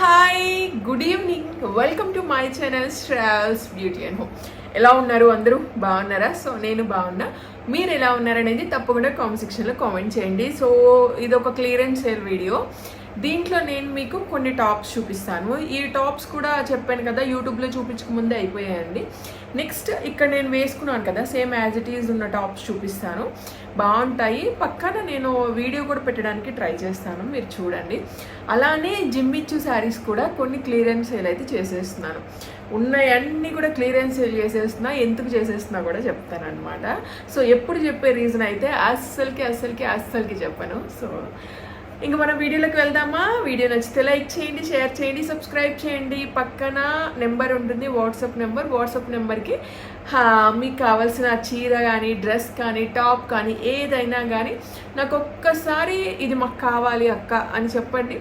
Hi good evening. Welcome to my channel Shravs Beauty and Home. ఎలా ఉన్నారు అందరూ? బాగున్నారా? సో నేను బాగున్నా. మీరు ఎలా ఉన్నారనేది తప్పకుండా కామెంట్ సెక్షన్లో కామెంట్ చేయండి. సో ఇది ఒక క్లియరెన్స్ సేల్ వీడియో. దీంట్లో నేను మీకు కొన్ని టాప్స్ చూపిస్తాను. ఈ టాప్స్ కూడా చెప్పాను కదా యూట్యూబ్లో చూపించక ముందే అయిపోయాయండి. నెక్స్ట్ ఇక్కడ నేను వేసుకున్నాను కదా సేమ్ యాజ్ ఇట్ ఈజ్ ఉన్న టాప్స్ చూపిస్తాను. బాగుంటాయి. పక్కన నేను వీడియో కూడా పెట్టడానికి ట్రై చేస్తాను. మీరు చూడండి. అలానే జిమ్మిచ్చు శారీస్ కూడా కొన్ని క్లియరెన్స్ సేల్ అయితే చేసేస్తున్నాను. ఉన్నాయన్నీ కూడా క్లియరెన్స్ సేల్ చేసేస్తున్నా ఎందుకు చేసేస్తున్నా కూడా చెప్తాను అనమాట సో ఎప్పుడు చెప్పే రీజన్ అయితే అస్సలకి అస్సలకి అస్సలకి చెప్పను. సో ఇంకా మనం వీడియోలోకి వెళ్దామా? వీడియో నచ్చితే లైక్ చేయండి షేర్ చేయండి సబ్స్క్రైబ్ చేయండి. పక్కన నెంబర్ ఉంటుంది వాట్సాప్ నెంబర్. వాట్సాప్ నెంబర్కి మీకు కావాల్సిన చీర కానీ డ్రెస్ కానీ టాప్ కానీ ఏదైనా కానీ నాకు ఒక్కసారి ఇది మాకు కావాలి అక్క అని చెప్పండి.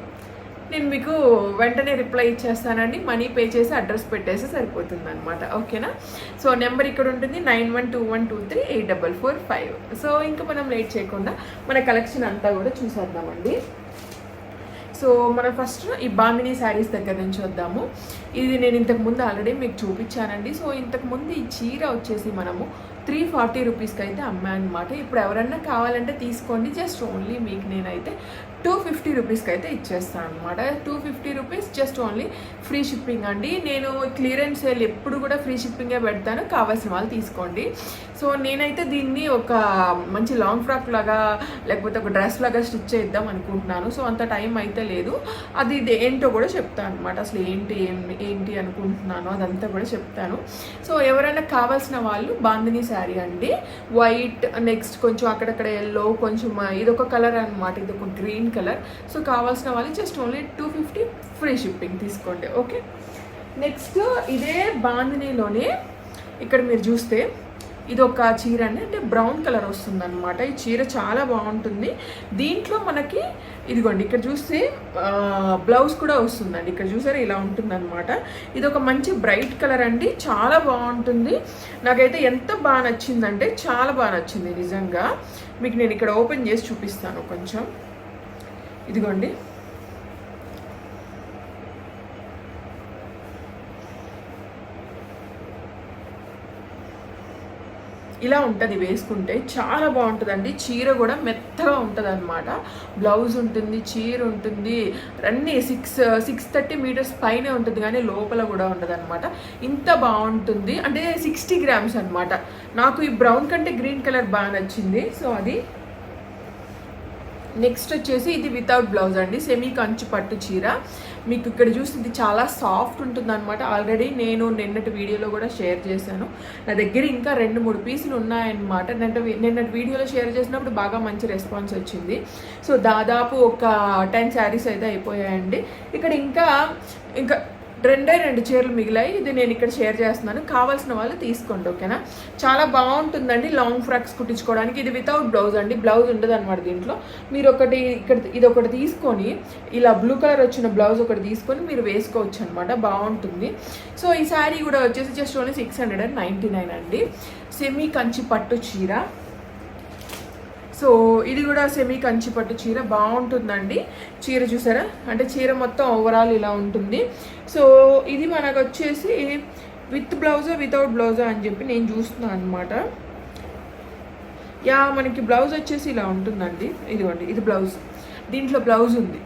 నేను మీకు వెంటనే రిప్లై ఇచ్చేస్తానండి. మనీ పే చేసి అడ్రస్ పెట్టేసి సరిపోతుంది అనమాట ఓకేనా? సో నెంబర్ ఇక్కడ ఉంటుంది. Nine one two one two three eight double four five. So ఇంకా మనం లేట్ చేయకుండా మన కలెక్షన్ అంతా కూడా చూసేద్దామండి. సో మనం ఫస్ట్ ఈ బామిని శారీస్ దగ్గర నుంచి వద్దాము. ఇది నేను ఇంతకుముందు ఆల్రెడీ మీకు చూపించానండి. సో ఇంతకుముందు ఈ చీర వచ్చేసి మనము త్రీ ఫార్టీ రూపీస్కి అయితే అమ్మాయి అనమాట ఇప్పుడు ఎవరన్నా కావాలంటే తీసుకోండి. జస్ట్ ఓన్లీ మీకు నేనైతే టూ ఫిఫ్టీ రూపీస్కి అయితే ఇచ్చేస్తాను అనమాట two fifty rupees just only free shipping అండి. నేను క్లియరెన్స్ సేల్ ఎప్పుడు కూడా ఫ్రీ షిప్పింగే పెడతాను. కావాల్సిన వాళ్ళు తీసుకోండి. సో నేనైతే దీన్ని ఒక మంచి లాంగ్ ఫ్రాక్ లాగా లేకపోతే ఒక డ్రెస్ లాగా స్టిచ్ చేద్దాం అనుకుంటున్నాను. సో అంత టైం అయితే లేదు. అది ఇది ఏంటో కూడా చెప్తాను అనమాట అసలు ఏంటి ఏం ఏంటి అనుకుంటున్నాను అదంతా కూడా చెప్తాను. సో ఎవరైనా కావాల్సిన వాళ్ళు బాందిని శారీ అండి. వైట్ నెక్స్ట్ కొంచెం అక్కడక్కడ ఎల్లో కొంచెం ఇది ఒక కలర్ అనమాట ఇది ఒక గ్రీన్ కలర్ సో కావాల్సిన వాళ్ళు just only two fifty free shipping తీసుకోండి. ఓకే నెక్స్ట్ ఇదే బాందినీలోనే ఇక్కడ మీరు చూస్తే ఇది ఒక చీర అండి. అంటే బ్రౌన్ కలర్ వస్తుంది అనమాట ఈ చీర చాలా బాగుంటుంది. దీంట్లో మనకి ఇదిగోండి ఇక్కడ చూస్తే బ్లౌజ్ కూడా వస్తుందండి. ఇక్కడ చూసారా ఇలా ఉంటుందన్నమాట. ఇది ఒక మంచి బ్రైట్ కలర్ అండి. చాలా బాగుంటుంది. నాకైతే ఎంత బాగా నచ్చిందంటే చాలా బాగా నచ్చింది నిజంగా. మీకు నేను ఇక్కడ ఓపెన్ చేసి చూపిస్తాను కొంచెం. ఇదిగోండి. ఇలా ఉంటుంది వేసుకుంటే చాలా బాగుంటుందండి. చీర కూడా మెత్తగా ఉంటుంది అనమాట బ్లౌజ్ ఉంటుంది చీర ఉంటుంది. అన్నీ సిక్స్ సిక్స్ థర్టీ మీటర్స్ పైనే ఉంటుంది కానీ లోపల కూడా ఉంటుంది అనమాట ఇంత బాగుంటుంది. అంటే సిక్స్టీ గ్రామ్స్ అనమాట నాకు ఈ బ్రౌన్ కంటే గ్రీన్ కలర్ బాగా నచ్చింది. సో అది నెక్స్ట్ వచ్చేసి ఇది వితౌట్ బ్లౌజ్ అండి. సెమీ కంచి పట్టు చీర. మీకు ఇక్కడ చూసింది చాలా సాఫ్ట్ ఉంటుంది అనమాట ఆల్రెడీ నేను నిన్నటి వీడియోలో కూడా షేర్ చేశాను. నా దగ్గర ఇంకా రెండు మూడు పీసులు ఉన్నాయన్నమాట. నిన్న నిన్నటి వీడియోలో షేర్ చేసినప్పుడు బాగా మంచి రెస్పాన్స్ వచ్చింది. సో దాదాపు ఒక టెన్ శారీస్ అయితే అయిపోయాయండి. ఇక్కడ ఇంకా ఇంకా రెండే రెండు చీరలు మిగిలాయి. ఇది నేను ఇక్కడ షేర్ చేస్తున్నాను. కావాల్సిన వాళ్ళు తీసుకోండి ఓకేనా? చాలా బాగుంటుందండి లాంగ్ ఫ్రాక్స్ కుట్టించుకోవడానికి. ఇది వితౌట్ బ్లౌజ్ అండి. బ్లౌజ్ ఉండదు అనమాట దీంట్లో. మీరు ఒకటి ఇక్కడ ఇది ఒకటి తీసుకొని ఇలా బ్లూ కలర్ వచ్చిన బ్లౌజ్ ఒకటి తీసుకొని మీరు వేసుకోవచ్చు అనమాట బాగుంటుంది. సో ఈ శారీ కూడా వచ్చేసి just only six hundred and ninety nine అండి. సెమీ కంచి పట్టు చీర. సో ఇది కూడా సెమీ కంచి పట్టు చీర. బాగుంటుందండి. చీర చూసారా? అంటే చీర మొత్తం ఓవరాల్ ఇలా ఉంటుంది. సో ఇది మనకు వచ్చేసి విత్ బ్లౌజా వితౌట్ బ్లౌజా అని చెప్పి నేను చూస్తున్నాను అనమాట యా మనకి బ్లౌజ్ వచ్చేసి ఇలా ఉంటుందండి. ఇదిగోండి ఇది బ్లౌజ్. దీంట్లో బ్లౌజ్ ఉంది.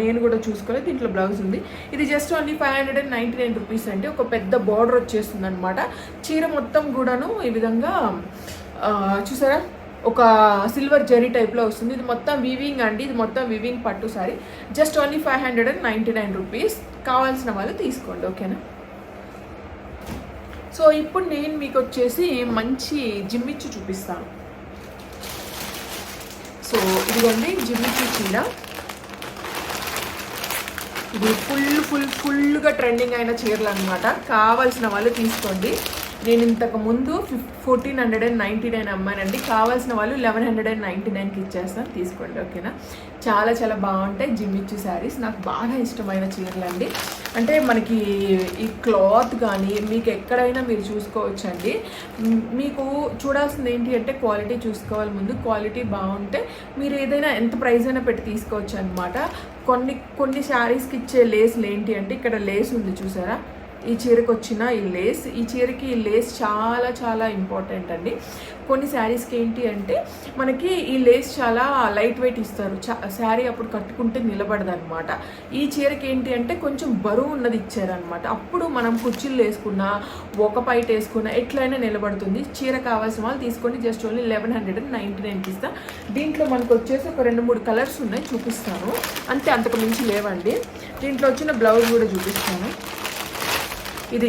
నేను కూడా చూసుకోలేదు దీంట్లో బ్లౌజ్ ఉంది. ఇది just only five hundred and ninety nine rupees అంటే ఒక పెద్ద బార్డర్ వచ్చేస్తుంది అనమాట చీర మొత్తం కూడాను ఈ విధంగా చూసారా? ఒక సిల్వర్ జరీ టైప్లో వస్తుంది. ఇది మొత్తం వివింగ్ అండి. ఇది మొత్తం వివింగ్ పట్టు sari just only five hundred and ninety nine rupees కావాల్సిన వాళ్ళు తీసుకోండి. ఓకేనా సో ఇప్పుడు నేను మీకు వచ్చేసి మంచి జిమ్మిచ్చు చూపిస్తాను. సో ఇదిగోండి జిమ్మిచ్చు చీర. ఇది ఫుల్ ఫుల్ ఫుల్గా ట్రెండింగ్ అయిన చీరలు అనమాట కావాల్సిన వాళ్ళు తీసుకోండి. నేను ఇంతకు ముందు fif fourteen hundred and ninety nine అమ్మానండి. కావాల్సిన వాళ్ళు లెవెన్ హండ్రెడ్ అండ్ నైంటీ నైన్కి ఇచ్చేస్తాను తీసుకోండి ఓకేనా? చాలా చాలా బాగుంటాయి జిమ్మిచ్చు శారీస్. నాకు బాగా ఇష్టమైన చీరలు అండి అంటే మనకి ఈ క్లాత్ కానీ మీకు ఎక్కడైనా మీరు చూసుకోవచ్చండి. మీకు చూడాల్సింది ఏంటి అంటే క్వాలిటీ చూసుకోవాలి ముందు. క్వాలిటీ బాగుంటే మీరు ఏదైనా ఎంత ప్రైస్ అయినా పెట్టి తీసుకోవచ్చు అనమాట కొన్ని కొన్ని శారీస్కి ఇచ్చే లేస్లు ఏంటి అంటే ఇక్కడ లేస్ ఉంది చూసారా? ఈ చీరకు వచ్చిన ఈ లేస్ ఈ చీరకి ఈ లేస్ చాలా చాలా ఇంపార్టెంట్ అండి. కొన్ని శారీస్కి ఏంటి అంటే మనకి ఈ లేస్ చాలా లైట్ వెయిట్ ఇస్తారు. శారీ అప్పుడు కట్టుకుంటే నిలబడదు అనమాట ఈ చీరకి ఏంటి అంటే కొంచెం బరువు ఉన్నది ఇచ్చారనమాట అప్పుడు మనం కుర్చీలు వేసుకున్నా ఒక పైట వేసుకున్నా ఎట్లయినా నిలబడుతుంది. చీర కావాల్సిన వాళ్ళు తీసుకొని just only eleven hundred and ninety నైన్కి ఇస్తా. దీంట్లో మనకు వచ్చేసి ఒక రెండు మూడు కలర్స్ ఉన్నాయి. చూపిస్తాను. అంతే అంతకు మించి లేవండి. దీంట్లో వచ్చిన బ్లౌజ్ కూడా చూపిస్తాను. ఇది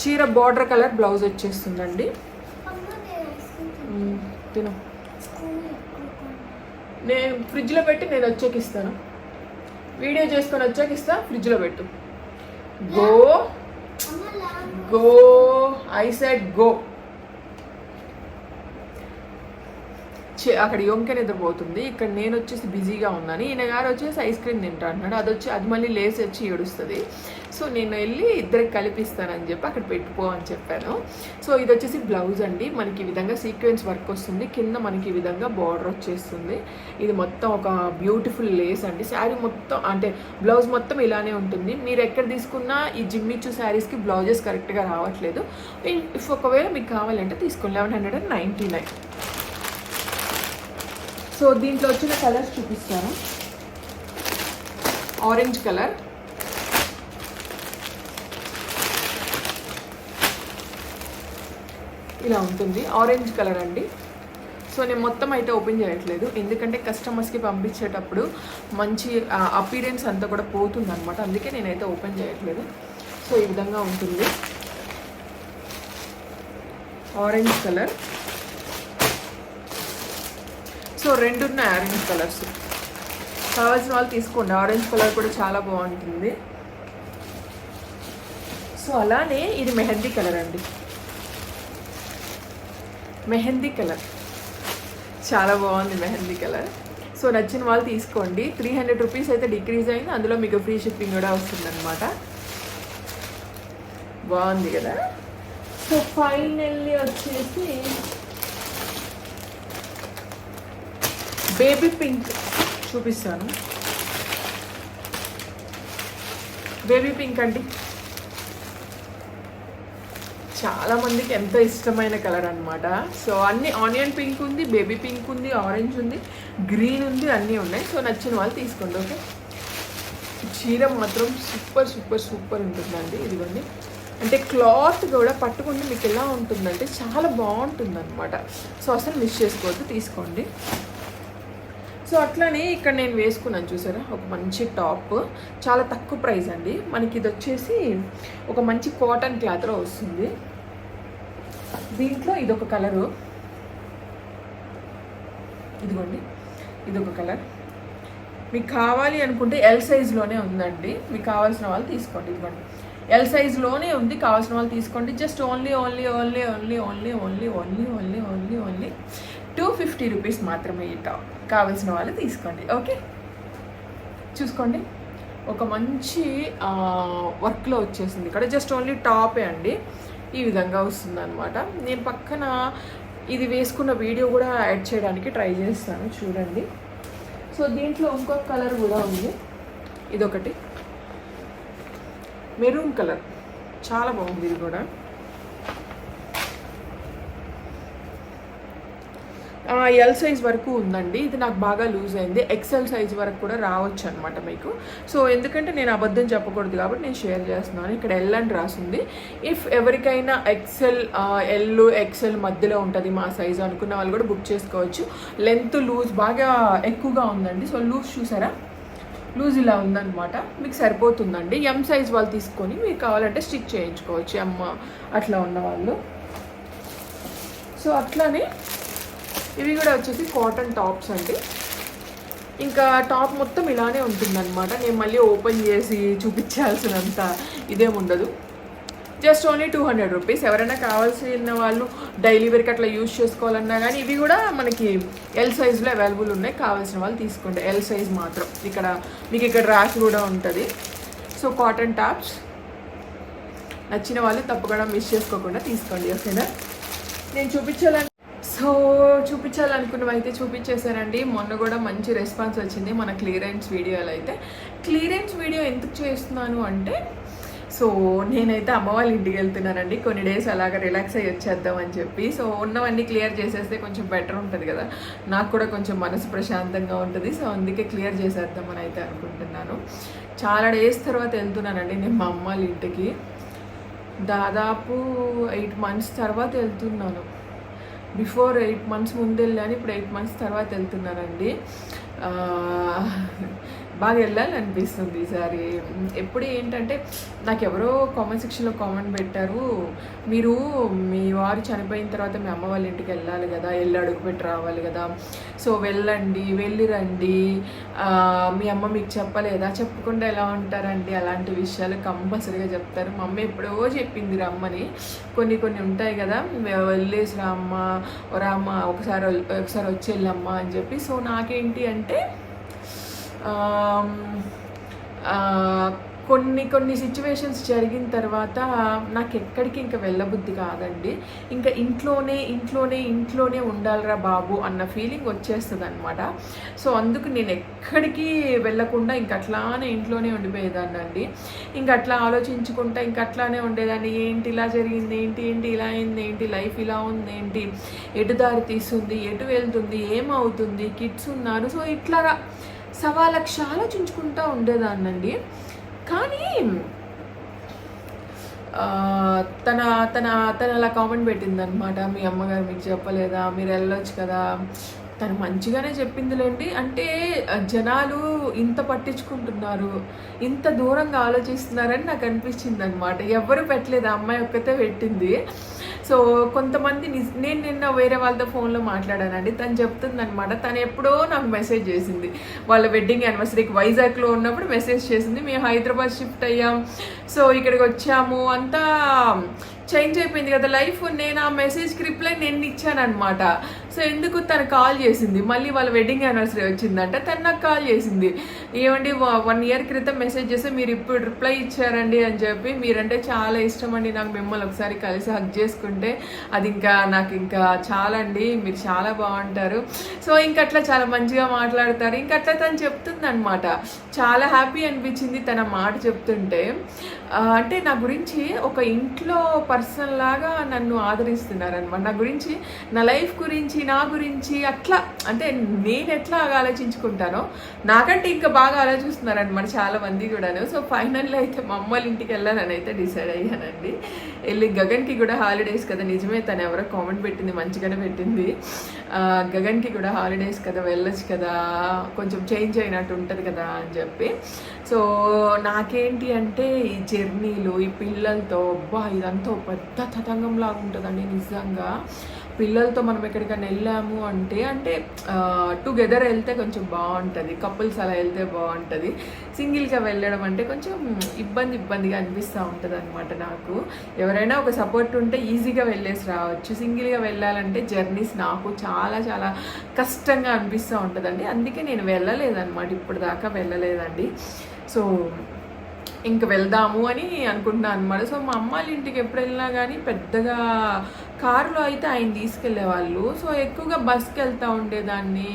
చీర బార్డర్ కలర్ బ్లౌజ్ వచ్చేస్తుందండి. తిను. నేను ఫ్రిడ్జ్లో పెట్టి నేను వచ్చాక ఇస్తాను వీడియో చేసుకొని వచ్చాక ఇస్తా ఫ్రిడ్జ్లో పెట్టు. Go. Go. I said go. చే అక్కడ యొంక నిద్రపోతుంది. ఇక్కడ నేను వచ్చేసి బిజీగా ఉన్నాను. ఈయన గారు వచ్చేసి ఐస్ క్రీమ్ తింటా అంటున్నాడు అది వచ్చి అది మళ్ళీ లేసి వచ్చి ఏడుస్తుంది. సో నేను వెళ్ళి ఇద్దరికి కలిపిస్తానని చెప్పి అక్కడ పెట్టుకో అని చెప్పాను. సో ఇది వచ్చేసి బ్లౌజ్ అండి. మనకి ఈ విధంగా సీక్వెన్స్ వర్క్ వస్తుంది. కింద మనకి ఈ విధంగా బార్డర్ వచ్చేస్తుంది. ఇది మొత్తం ఒక బ్యూటిఫుల్ లేస్ అండి. శారీ మొత్తం అంటే బ్లౌజ్ మొత్తం ఇలానే ఉంటుంది. మీరు ఎక్కడ తీసుకున్నా ఈ జిమ్మిచ్చు శారీస్కి బ్లౌజెస్ కరెక్ట్గా రావట్లేదు. ఇఫ్ ఒకవేళ మీకు కావాలంటే తీసుకోండి. Eleven hundred and ninety nine. So దీంట్లో వచ్చిన కలర్స్ చూపిస్తాను. Orange colour. ఇలా ఉంటుంది. ఆరెంజ్ కలర్ అండి. సో నేను మొత్తం అయితే ఓపెన్ చేయట్లేదు. ఎందుకంటే కస్టమర్స్కి పంపించేటప్పుడు మంచి అపీరెన్స్ అంతా కూడా పోతుంది అనమాట అందుకే నేనైతే ఓపెన్ చేయట్లేదు. సో ఈ విధంగా ఉంటుంది. ఆరెంజ్ కలర్ సో రెండున్నాయి ఆరెంజ్ కలర్స్ కావాల్సిన వాళ్ళు తీసుకోండి. ఆరెంజ్ కలర్ కూడా చాలా బాగుంటుంది. సో అలానే ఇది మెహందీ కలర్ అండి. మెహందీ కలర్. చాలా బాగుంది మెహందీ కలర్. సో నచ్చిన వాళ్ళు తీసుకోండి. త్రీ హండ్రెడ్ రూపీస్ అయితే డిక్రీజ్ అయింది. అందులో మీకు ఫ్రీ షిప్పింగ్ కూడా వస్తుందన్నమాట. బాగుంది కదా? సో ఫైనల్లీ వచ్చేసి బేబీ పింక్ చూపిస్తాను. బేబీ పింక్ అండి చాలా మందికి ఎంతో ఇష్టమైన కలర్ అన్నమాట. సో అన్ని ఆనియన్ పింక్ ఉంది బేబీ పింక్ ఉంది ఆరెంజ్ ఉంది గ్రీన్ ఉంది అన్నీ ఉన్నాయి. సో నచ్చిన వాళ్ళు తీసుకోండి ఓకే? చీర మాత్రం సూపర్ సూపర్ సూపర్ ఉంటుందండి ఇదిగోండి. అంటే క్లాత్ కూడా పట్టుకుంటే మీకు ఎలా ఉంటుందంటే చాలా బాగుంటుంది అనమాట సో అసలు మిస్ చేసుకోవద్దు తీసుకోండి. సో అట్లనే ఇక్కడ నేను వేసుకున్నాను చూసారా? ఒక మంచి టాప్. చాలా తక్కువ ప్రైస్ అండి. మనకి ఇది వచ్చేసి ఒక మంచి కాటన్ క్లాత్లో వస్తుంది. దీంట్లో ఇదొక కలరు. ఇదిగోండి. ఇదొక కలర్. మీకు కావాలి అనుకుంటే ఎల్ సైజ్లోనే ఉందండి. మీకు కావాల్సిన వాళ్ళు తీసుకోండి. ఇదిగోండి. ఎల్ సైజ్లోనే ఉంది. కావాల్సిన వాళ్ళు తీసుకోండి. Just only only only only only only only only only only two fifty rupees మాత్రమే ఈ టాప్. కావాల్సిన వాళ్ళు తీసుకోండి ఓకే? చూసుకోండి. ఒక మంచి వర్క్లో వచ్చేసింది. ఇక్కడ జస్ట్ ఓన్లీ టాపే అండి. ఈ విధంగా వస్తుంది అనమాట నేను పక్కన ఇది వేసుకున్న వీడియో కూడా యాడ్ చేయడానికి ట్రై చేస్తాను చూడండి. సో దీంట్లో ఇంకొక కలర్ కూడా ఉంది. ఇదొకటి. Maroon colour. చాలా బాగుంది ఇది కూడా. ఎల్ సైజ్ వరకు ఉందండి. ఇది నాకు బాగా లూజ్ అయింది. ఎక్సెల్ సైజ్ వరకు కూడా రావచ్చు అనమాట మీకు. సో ఎందుకంటే నేను అబద్ధం చెప్పకూడదు కాబట్టి నేను షేర్ చేస్తున్నాను. ఇక్కడ ఎల్ అని రాసింది. ఇఫ్ ఎవరికైనా ఎక్సెల్ ఎల్ ఎక్సెల్ మధ్యలో ఉంటుంది మా సైజ్ అనుకున్న వాళ్ళు కూడా బుక్ చేసుకోవచ్చు. లెంత్ లూజ్ బాగా ఎక్కువగా ఉందండి. సో లూజ్ చూసారా? లూజ్ ఇలా ఉందనమాట మీకు సరిపోతుందండి. ఎం సైజ్ వాళ్ళు తీసుకొని మీకు కావాలంటే స్టిచ్ చేయించుకోవచ్చు. ఎమ్ అట్లా ఉన్న వాళ్ళు సో అట్లానే ఇవి కూడా వచ్చేసి కాటన్ టాప్స్ అండి. ఇంకా టాప్ మొత్తం ఇలానే ఉంటుందన్నమాట. నేను మళ్ళీ ఓపెన్ చేసి చూపించాల్సినంత ఇదేం ఉండదు. Just only two hundred rupees ఎవరైనా కావాల్సిన వాళ్ళు డైలీ వేర్కి అట్లా యూజ్ చేసుకోవాలన్నా కానీ ఇవి కూడా మనకి ఎల్ సైజ్లో అవైలబుల్ ఉన్నాయి. కావాల్సిన వాళ్ళు తీసుకోండి. ఎల్ సైజ్ మాత్రం. ఇక్కడ మీకు ఇక్కడ ర్యాక్ కూడా ఉంటుంది. సో కాటన్ టాప్స్ నచ్చిన వాళ్ళు తప్పకుండా మిస్ చేసుకోకుండా తీసుకోండి. ఓకేనా నేను చూపించాలని సో చూపించాలనుకున్నవి అయితే చూపించేశానండి మొన్న కూడా మంచి రెస్పాన్స్ వచ్చింది మన క్లియరెన్స్ వీడియోలో అయితే. క్లియరెన్స్ వీడియో ఎందుకు చేస్తున్నాను అంటే సో నేనైతే అమ్మ వాళ్ళ ఇంటికి వెళ్తున్నానండి. కొన్ని డేస్ అలాగ రిలాక్స్ అయ్యి వచ్చేద్దాం అని చెప్పి. సో ఉన్నవన్నీ క్లియర్ చేసేస్తే కొంచెం బెటర్ ఉంటుంది కదా. నాకు కూడా కొంచెం మనసు ప్రశాంతంగా ఉంటుంది. సో అందుకే క్లియర్ చేసేద్దామని అయితే అనుకుంటున్నాను. చాలా డేస్ తర్వాత వెళ్తున్నానండి నేను మా అమ్మ వాళ్ళ ఇంటికి. దాదాపు ఎయిట్ మంత్స్ తర్వాత వెళ్తున్నాను. బిఫోర్ ఎయిట్ మంత్స్ ముందు వెళ్ళాను. ఇప్పుడు ఎయిట్ మంత్స్ తర్వాత వెళ్తున్నానండి. బాగా వెళ్ళాలి అనిపిస్తుంది ఈసారి ఎప్పుడు ఏంటంటే నాకు ఎవరో కామెంట్ సెక్షన్లో కామెంట్ పెట్టారు. మీరు మీ వారు చనిపోయిన తర్వాత మీ అమ్మ వాళ్ళ ఇంటికి వెళ్ళాలి కదా వెళ్ళి అడుగు పెట్టి రావాలి కదా. సో వెళ్ళండి వెళ్ళి రండి. మీ అమ్మ మీకు చెప్పలేదా? చెప్పకుండా ఎలా ఉంటారండి? అలాంటి విషయాలు కంపల్సరీగా చెప్తారు. మా అమ్మ ఎప్పుడో చెప్పింది రమ్మని. కొన్ని కొన్ని ఉంటాయి కదా వెళ్ళేసి వెళ్ళేసి రామ్మ ఓ రామ్మ ఒకసారి ఒకసారి వచ్చి వెళ్ళమ్మా అని చెప్పి. సో నాకేంటి అంటే కొన్ని కొన్ని సిచ్యువేషన్స్ జరిగిన తర్వాత నాకు ఎక్కడికి ఇంకా వెళ్ళబుద్ధి కాదండి. ఇంకా ఇంట్లోనే ఇంట్లోనే ఇంట్లోనే ఉండాలిరా బాబు అన్న ఫీలింగ్ వచ్చేస్తుంది అనమాట సో అందుకు నేను ఎక్కడికి వెళ్ళకుండా ఇంక అట్లానే ఇంట్లోనే ఉండిపోయేదాన్ని అండి ఇంక అట్లా ఆలోచించుకుంటా ఇంక అట్లానే ఉండేదాన్ని. ఏంటి ఇలా జరిగింది? ఏంటి ఏంటి ఇలా అయింది? ఏంటి లైఫ్ ఇలా ఉంది? ఏంటి? ఎటు దారి తీస్తుంది? ఎటు వెళ్తుంది? ఏమవుతుంది? కిడ్స్ ఉన్నారు. సో ఇట్లా సవా లక్ష ఆలోచించుకుంటా ఉండేదాన్నండి. కానీ తన తన తన అలా కామెంట్ పెట్టింది అనమాట మీ అమ్మగారు మీకు చెప్పలేదా? మీరు వెళ్ళొచ్చు కదా? తను మంచిగానే చెప్పిందిలేండి. అంటే జనాలు ఇంత పట్టించుకుంటున్నారు ఇంత దూరంగా ఆలోచిస్తున్నారని నాకు అనిపించింది అనమాట ఎవరు పెట్టలేదు ఆ అమ్మాయి ఒక్కతే పెట్టింది. సో కొంతమంది నేను నిన్న వేరే వాళ్ళతో ఫోన్లో మాట్లాడానండి. తను చెప్తుంది అనమాట తను ఎప్పుడో నాకు మెసేజ్ చేసింది. వాళ్ళ వెడ్డింగ్ యానివర్సరీకి వైజాగ్లో ఉన్నప్పుడు మెసేజ్ చేసింది. మేము హైదరాబాద్ షిఫ్ట్ అయ్యాం. సో ఇక్కడికి వచ్చాము. అంతా చేంజ్ అయిపోయింది కదా. లైఫ్ నేను ఆ మెసేజ్కి రిప్లై నేను ఇచ్చాను అనమాట సో ఎందుకు తను కాల్ చేసింది? మళ్ళీ వాళ్ళ వెడ్డింగ్ యానివర్సరీ వచ్చిందంట తను నాకు కాల్ చేసింది. ఏమండి వన్ ఇయర్ క్రితం మెసేజ్ చేస్తే మీరు ఇప్పుడు రిప్లై ఇచ్చారండి అని చెప్పి మీరంటే చాలా ఇష్టం అండి నాకు మిమ్మల్ని ఒకసారి కలిసి హక్ చేసుకుంటే. అది ఇంకా నాకు ఇంకా చాలా అండి మీరు చాలా బాగుంటారు. సో ఇంకా అట్లా చాలా మంచిగా మాట్లాడతారు. ఇంకా అట్లా తను చెప్తుంది అనమాట చాలా హ్యాపీ అనిపించింది తన మాట చెప్తుంటే. అంటే నా గురించి ఒక ఇంట్లో పర్సన్ లాగా నన్ను ఆదరిస్తున్నారనమాట నా గురించి నా లైఫ్ గురించి నా గురించి అట్లా అంటే నేను ఎట్లా ఆలోచించుకుంటానో నాకంటే ఇంకా బాగా ఆలోచిస్తున్నారనమాట చాలా మంది కూడాను. సో ఫైనల్లో అయితే మా అమ్మ వాళ్ళ ఇంటికి వెళ్ళాలని అయితే డిసైడ్ అయ్యానండి. వెళ్ళి గగన్కి కూడా హాలిడేస్ కదా నిజమే తను ఎవరో కామెంట్ పెట్టింది మంచిగానే పెట్టింది. గగన్కి కూడా హాలిడేస్ కదా వెళ్ళొచ్చు కదా కొంచెం చేంజ్ అయినట్టు ఉంటుంది కదా అని చెప్పి. సో నాకేంటి అంటే ఈ జర్నీలు ఈ పిల్లలతో అబ్బా ఇదంతా పెద్ద తతంగం లాగా ఉంటుందండి నిజంగా. పిల్లలతో మనం ఎక్కడికైనా వెళ్ళాము అంటే అంటే టుగెదర్ వెళ్తే కొంచెం బాగుంటుంది. కపుల్స్ అలా వెళ్తే బాగుంటుంది. సింగిల్గా వెళ్ళడం అంటే కొంచెం ఇబ్బంది ఇబ్బందిగా అనిపిస్తూ ఉంటుంది అనమాట నాకు. ఎవరైనా ఒక సపోర్ట్ ఉంటే ఈజీగా వెళ్ళేసి రావచ్చు. సింగిల్గా వెళ్ళాలంటే జర్నీస్ నాకు చాలా చాలా కష్టంగా అనిపిస్తూ ఉంటుందండి. అందుకే నేను వెళ్ళలేదన్నమాట. ఇప్పుడు దాకా వెళ్ళలేదండి. సో ఇంక వెళ్దాము అని అనుకుంటున్నాను అనమాట సో మా అమ్మ వాళ్ళ ఇంటికి ఎప్పుడు వెళ్ళినా కానీ పెద్దగా కారులో అయితే ఆయన తీసుకెళ్ళేవాళ్ళు సో ఎక్కువగా బస్కి వెళ్తూ ఉండేదాన్ని.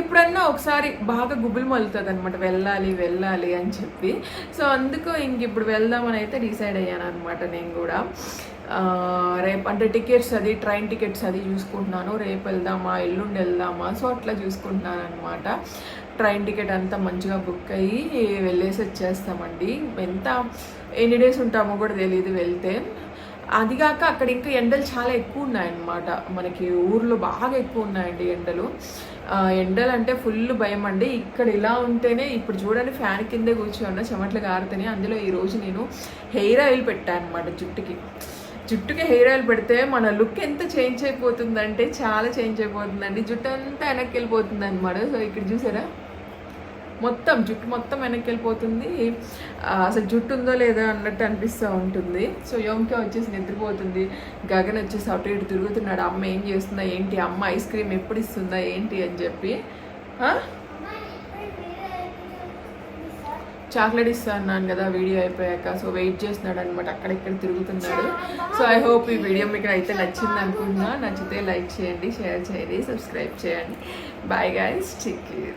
ఎప్పుడన్నా ఒకసారి బాగా గుబులు మలుతుంది అనమాట వెళ్ళాలి వెళ్ళాలి అని చెప్పి. సో అందుకు ఇంక ఇప్పుడు వెళ్దామని అయితే డిసైడ్ అయ్యాను అనమాట నేను కూడా. రేపు అంటే టికెట్స్ అది ట్రైన్ టికెట్స్ అది చూసుకుంటున్నాను. రేపు వెళ్దామా ఎల్లుండి వెళ్దామా? సో అట్లా చూసుకుంటున్నాను అనమాట ట్రైన్ టికెట్ అంతా మంచిగా బుక్ అయ్యి వెళ్ళేసి వచ్చేస్తామండి. ఎంత ఎన్ని డేస్ ఉంటామో కూడా తెలియదు వెళ్తే. అదిగాక అక్కడ ఇంకా ఎండలు చాలా ఎక్కువ ఉన్నాయన్నమాట. మనకి ఊర్లో బాగా ఎక్కువ ఉన్నాయండి ఎండలు. ఎండలు అంటే ఫుల్ భయం అండి. ఇక్కడ ఇలా ఉంటేనే ఇప్పుడు చూడండి ఫ్యాన్ కిందే కూర్చోన్న చెమట్లు కారుతూనే అందులో ఈరోజు నేను హెయిర్ ఆయిల్ పెట్టాను అనమాట జుట్టుకి. జుట్టుకి హెయిర్ ఆయిల్ పెడితే మన లుక్ ఎంత చేంజ్ అయిపోతుందంటే చాలా చేంజ్ అయిపోతుందండి. జుట్టు అంతా వెనక్కి వెళ్ళిపోతుంది అనమాట సో ఇక్కడ చూసారా? మొత్తం జుట్టు మొత్తం వెనక్కి వెళ్ళిపోతుంది. అసలు జుట్టు ఉందో లేదో అన్నట్టు అనిపిస్తూ ఉంటుంది. సో యోమిక వచ్చేసి నిద్రపోతుంది. గగన్ వచ్చేసి అటు ఇటు తిరుగుతున్నాడు. అమ్మ ఏం చేస్తుందా? ఏంటి? అమ్మ ఐస్ క్రీమ్ ఎప్పుడు ఇస్తుందా? ఏంటి? అని చెప్పి. చాక్లెట్ ఇస్తా అన్నాను కదా వీడియో అయిపోయాక. సో వెయిట్ చేస్తున్నాడు అనమాట అక్కడెక్కడ తిరుగుతున్నాడు. సో ఐ హోప్ ఈ వీడియో మీకు అయితే నచ్చింది అనుకుంటున్నా. నచ్చితే లైక్ చేయండి షేర్ చేయండి సబ్స్క్రైబ్ చేయండి. Bye guys take care.